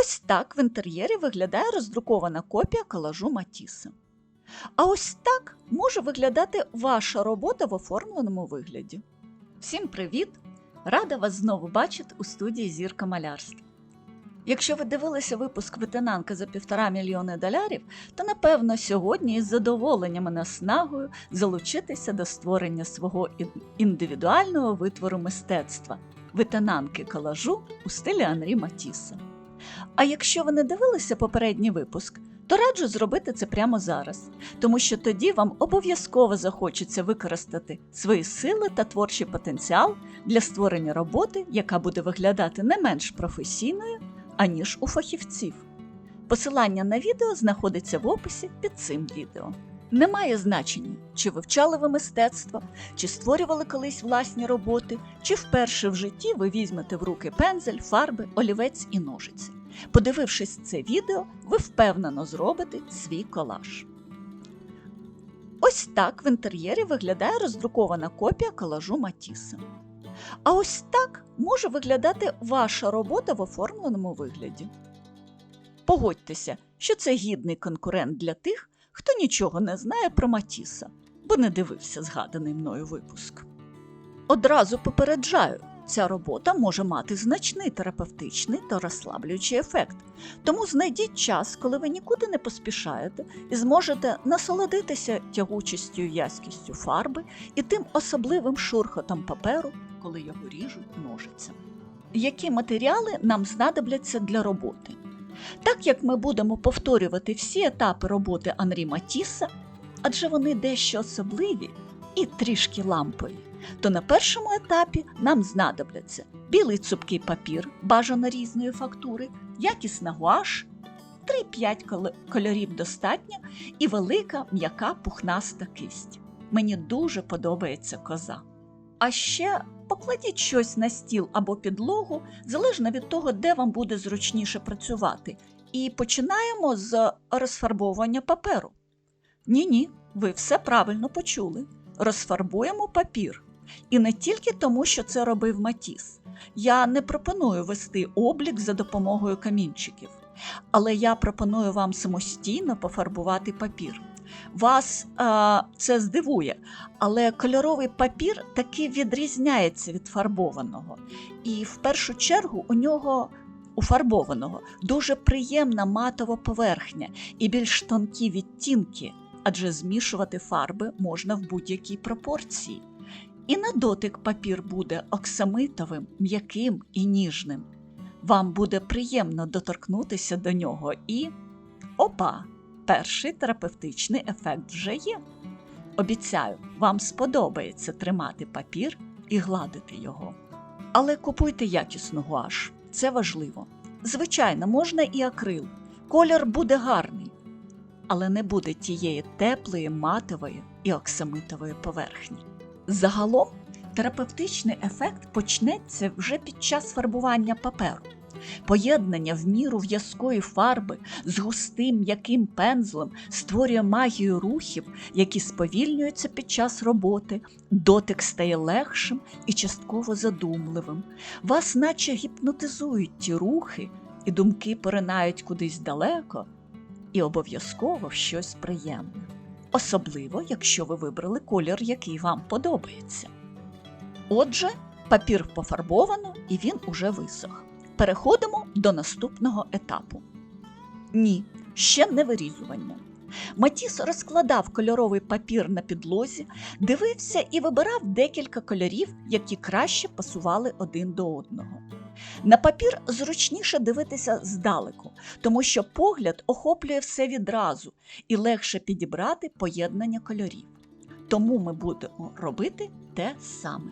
Ось так в інтер'єрі виглядає роздрукована копія колажу Матіса. А ось так може виглядати ваша робота в оформленому вигляді. Всім привіт! Рада вас знову бачити у студії Зірка малярства. Якщо ви дивилися випуск ветенанка за півтора мільйони долярів, то напевно сьогодні із задоволенням і наснагою залучитися до створення свого індивідуального витвору мистецтва ветенанки колажу у стилі Анрі Матіса. А якщо ви не дивилися попередній випуск, то раджу зробити це прямо зараз, тому що тоді вам обов'язково захочеться використати свої сили та творчий потенціал для створення роботи, яка буде виглядати не менш професійною, аніж у фахівців. Посилання на відео знаходиться в описі під цим відео. Немає значення, чи вивчали ви мистецтво, чи створювали колись власні роботи, чи вперше в житті ви візьмете в руки пензель, фарби, олівець і ножиці. Подивившись це відео, ви впевнено зробите свій колаж. Ось так в інтер'єрі виглядає роздрукована копія колажу Матіса. А ось так може виглядати ваша робота в оформленому вигляді. Погодьтеся, що це гідний конкурент для тих, хто нічого не знає про Матіса, бо не дивився згаданий мною випуск. Одразу попереджаю, ця робота може мати значний терапевтичний та розслаблюючий ефект. Тому знайдіть час, коли ви нікуди не поспішаєте і зможете насолодитися тягучістю і в'язкістю фарби і тим особливим шурхотом паперу, коли його ріжуть ножицями. Які матеріали нам знадобляться для роботи? Так як ми будемо повторювати всі етапи роботи Анрі Матіса, адже вони дещо особливі і трішки лампові, то на першому етапі нам знадобляться білий цупкий папір, бажано різної фактури, якісна гуаш, 3-5 кольорів достатньо і велика м'яка пухнаста кисть. Мені дуже подобається коза. А ще покладіть щось на стіл або підлогу, залежно від того, де вам буде зручніше працювати. І починаємо з розфарбовування паперу. Ні, ні, ви все правильно почули. Розфарбуємо папір. І не тільки тому, що це робив Матіс. Я не пропоную вести облік за допомогою камінчиків, але я пропоную вам самостійно пофарбувати папір. Вас е, це здивує, але кольоровий папір таки відрізняється від фарбованого. І в першу чергу у нього у фарбованого дуже приємна матова поверхня і більш тонкі відтінки, адже змішувати фарби можна в будь-якій пропорції. І на дотик папір буде оксамитовим, м'яким і ніжним. Вам буде приємно доторкнутися до нього і опа! Перший терапевтичний ефект вже є. Обіцяю, вам сподобається тримати папір і гладити його. Але купуйте якісну гуаш, це важливо. Звичайно, можна і акрил. Колір буде гарний, але не буде тієї теплої, матової і оксамитової поверхні. Загалом терапевтичний ефект почнеться вже під час фарбування паперу. Поєднання в міру в'язкої фарби з густим м'яким пензлем створює магію рухів, які сповільнюються під час роботи, дотик стає легшим і частково задумливим. Вас наче гіпнотизують ті рухи, і думки поринають кудись далеко, і обов'язково в щось приємне. Особливо, якщо ви вибрали колір, який вам подобається. Отже, папір пофарбовано і він уже висох. Переходимо до наступного етапу. Ні, ще не вирізування. Матіс розкладав кольоровий папір на підлозі, дивився і вибирав декілька кольорів, які краще пасували один до одного. На папір зручніше дивитися здалеку, тому що погляд охоплює все відразу і легше підібрати поєднання кольорів. Тому ми будемо робити те саме.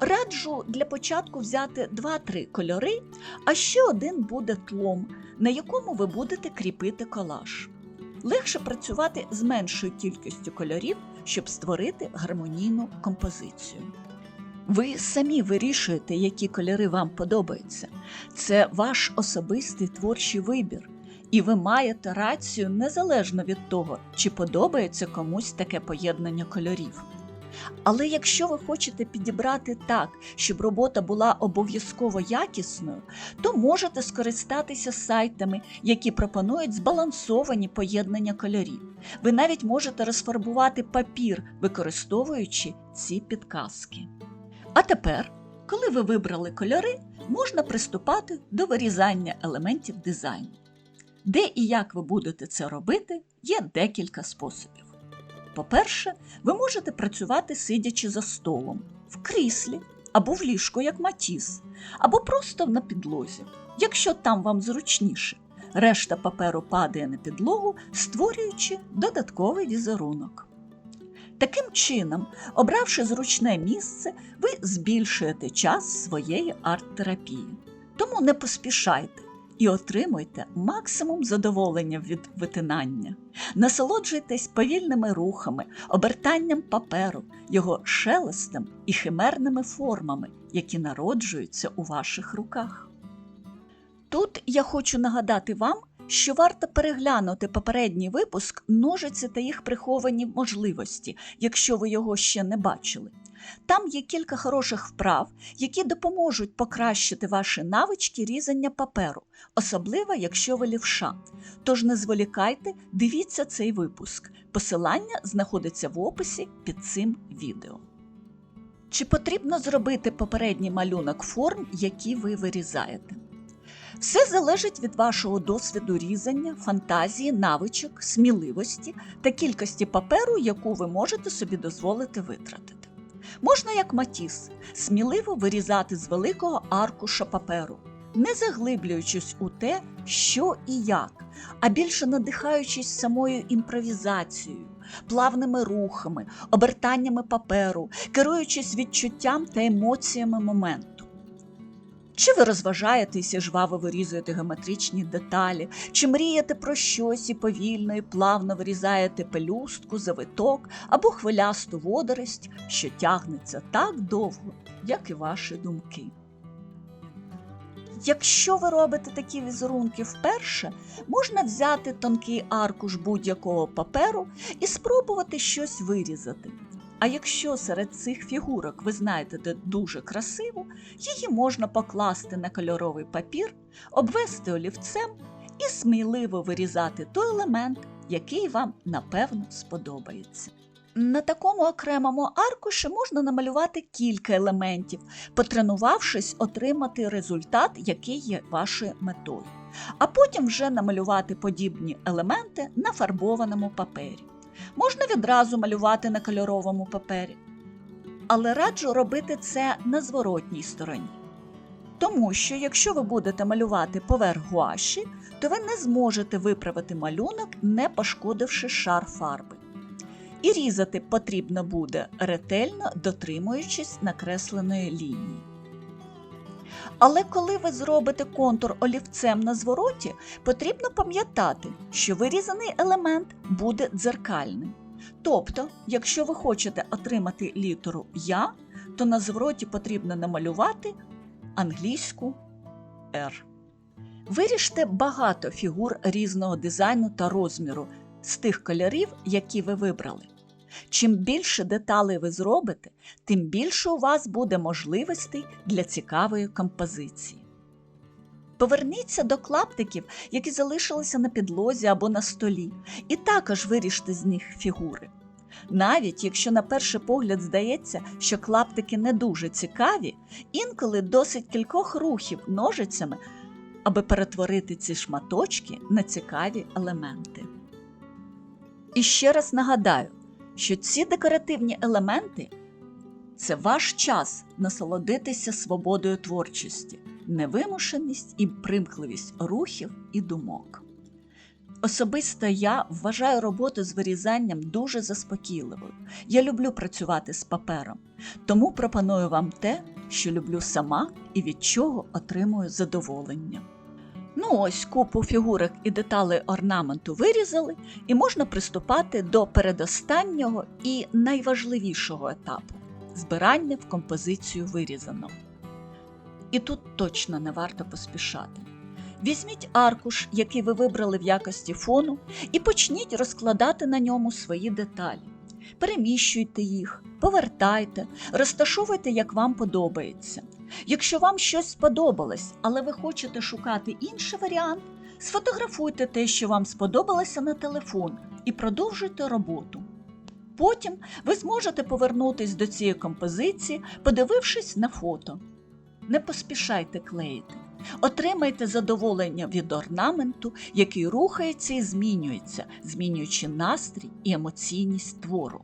Раджу для початку взяти 2-3 кольори, а ще один буде тлом, на якому ви будете кріпити колаж. Легше працювати з меншою кількістю кольорів, щоб створити гармонійну композицію. Ви самі вирішуєте, які кольори вам подобаються. Це ваш особистий творчий вибір, і ви маєте рацію незалежно від того, чи подобається комусь таке поєднання кольорів. Але якщо ви хочете підібрати так, щоб робота була обов'язково якісною, то можете скористатися сайтами, які пропонують збалансовані поєднання кольорів. Ви навіть можете розфарбувати папір, використовуючи ці підказки. А тепер, коли ви вибрали кольори, можна приступати до вирізання елементів дизайну. Де і як ви будете це робити, є декілька способів. По-перше, ви можете працювати сидячи за столом, в кріслі або в ліжку, як матіс, або просто на підлозі, якщо там вам зручніше. Решта паперу падає на підлогу, створюючи додатковий візерунок. Таким чином, обравши зручне місце, ви збільшуєте час своєї арт-терапії. Тому не поспішайте і отримуйте максимум задоволення від витинання. Насолоджуйтесь повільними рухами, обертанням паперу, його шелестом і химерними формами, які народжуються у ваших руках. Тут я хочу нагадати вам, що варто переглянути попередній випуск ножиці та їх приховані можливості, якщо ви його ще не бачили. Там є кілька хороших вправ, які допоможуть покращити ваші навички різання паперу, особливо якщо ви лівша. Тож не зволікайте, дивіться цей випуск. Посилання знаходиться в описі під цим відео. Чи потрібно зробити попередній малюнок форм, які ви вирізаєте? Все залежить від вашого досвіду різання, фантазії, навичок, сміливості та кількості паперу, яку ви можете собі дозволити витратити. Можна, як матіс, сміливо вирізати з великого аркуша паперу, не заглиблюючись у те, що і як, а більше надихаючись самою імпровізацією, плавними рухами, обертаннями паперу, керуючись відчуттям та емоціями моменту. Чи ви розважаєтеся жваво вирізуєте геометричні деталі, чи мрієте про щось і повільно і плавно вирізаєте пелюстку, завиток або хвилясту водорость, що тягнеться так довго, як і ваші думки. Якщо ви робите такі візерунки вперше, можна взяти тонкий аркуш будь-якого паперу і спробувати щось вирізати. А якщо серед цих фігурок ви знайдете дуже красиву, її можна покласти на кольоровий папір, обвести олівцем і сміливо вирізати той елемент, який вам напевно сподобається. На такому окремому аркуші можна намалювати кілька елементів, потренувавшись отримати результат, який є вашою метою, а потім вже намалювати подібні елементи на фарбованому папері. Можна відразу малювати на кольоровому папері, але раджу робити це на зворотній стороні. Тому що, якщо ви будете малювати поверх гуаші, то ви не зможете виправити малюнок, не пошкодивши шар фарби. І різати потрібно буде ретельно дотримуючись накресленої лінії. Але коли ви зробите контур олівцем на звороті, потрібно пам'ятати, що вирізаний елемент буде дзеркальним. Тобто, якщо ви хочете отримати літеру Я, то на звороті потрібно намалювати англійську R. Виріжте багато фігур різного дизайну та розміру з тих кольорів, які ви вибрали. Чим більше деталей ви зробите, тим більше у вас буде можливостей для цікавої композиції. Поверніться до клаптиків, які залишилися на підлозі або на столі, і також виріжте з них фігури. Навіть якщо на перший погляд здається, що клаптики не дуже цікаві, інколи досить кількох рухів ножицями, аби перетворити ці шматочки на цікаві елементи. І ще раз нагадаю, що ці декоративні елементи це ваш час насолодитися свободою творчості, невимушеність і примхливість рухів і думок. Особисто я вважаю роботу з вирізанням дуже заспокійливою. Я люблю працювати з папером, тому пропоную вам те, що люблю сама і від чого отримую задоволення. Ну ось купу фігурок і деталей орнаменту вирізали, і можна приступати до передостаннього і найважливішого етапу збирання в композицію вирізаного. І тут точно не варто поспішати. Візьміть аркуш, який ви вибрали в якості фону, і почніть розкладати на ньому свої деталі. переміщуйте їх, повертайте, розташовуйте, як вам подобається. Якщо вам щось сподобалось, але ви хочете шукати інший варіант, сфотографуйте те, що вам сподобалося на телефон, і продовжуйте роботу. Потім ви зможете повернутись до цієї композиції, подивившись на фото. Не поспішайте клеїти. Отримайте задоволення від орнаменту, який рухається і змінюється, змінюючи настрій і емоційність твору.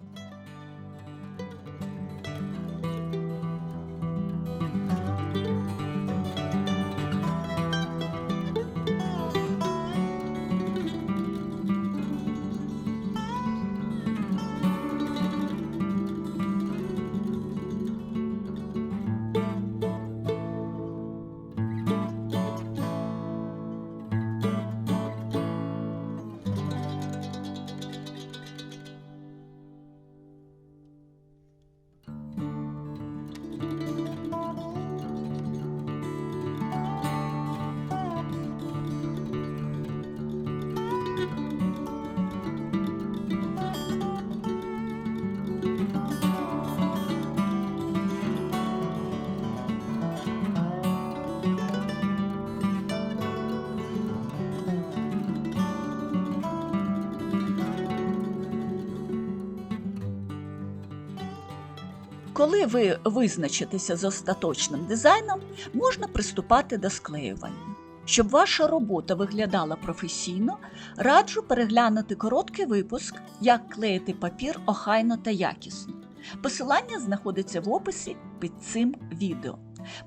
Коли ви визначитеся з остаточним дизайном, можна приступати до склеювання. Щоб ваша робота виглядала професійно, раджу переглянути короткий випуск, як клеїти папір охайно та якісно. Посилання знаходиться в описі під цим відео.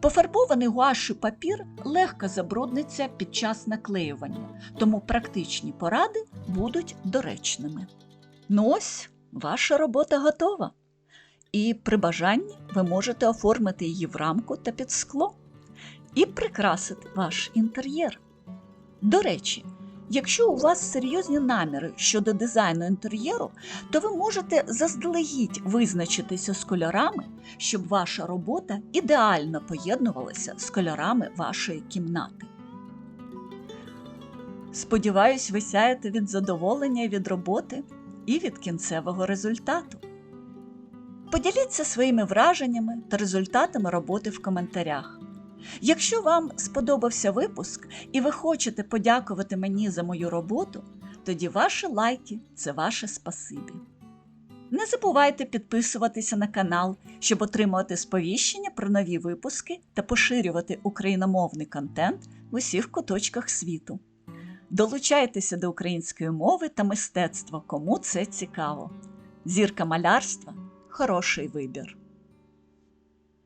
Пофарбований гуашю папір легко забрудниться під час наклеювання, тому практичні поради будуть доречними. Ну ось, ваша робота готова. І при бажанні ви можете оформити її в рамку та під скло і прикрасити ваш інтер'єр. До речі, якщо у вас серйозні наміри щодо дизайну інтер'єру, то ви можете заздалегідь визначитися з кольорами, щоб ваша робота ідеально поєднувалася з кольорами вашої кімнати. Сподіваюсь, ви сяєте від задоволення від роботи і від кінцевого результату. Поділіться своїми враженнями та результатами роботи в коментарях. Якщо вам сподобався випуск і ви хочете подякувати мені за мою роботу, тоді ваші лайки це ваше спасибі. Не забувайте підписуватися на канал, щоб отримувати сповіщення про нові випуски та поширювати україномовний контент в усіх куточках світу. Долучайтеся до української мови та мистецтва, кому це цікаво. Зірка малярства хороший вибір.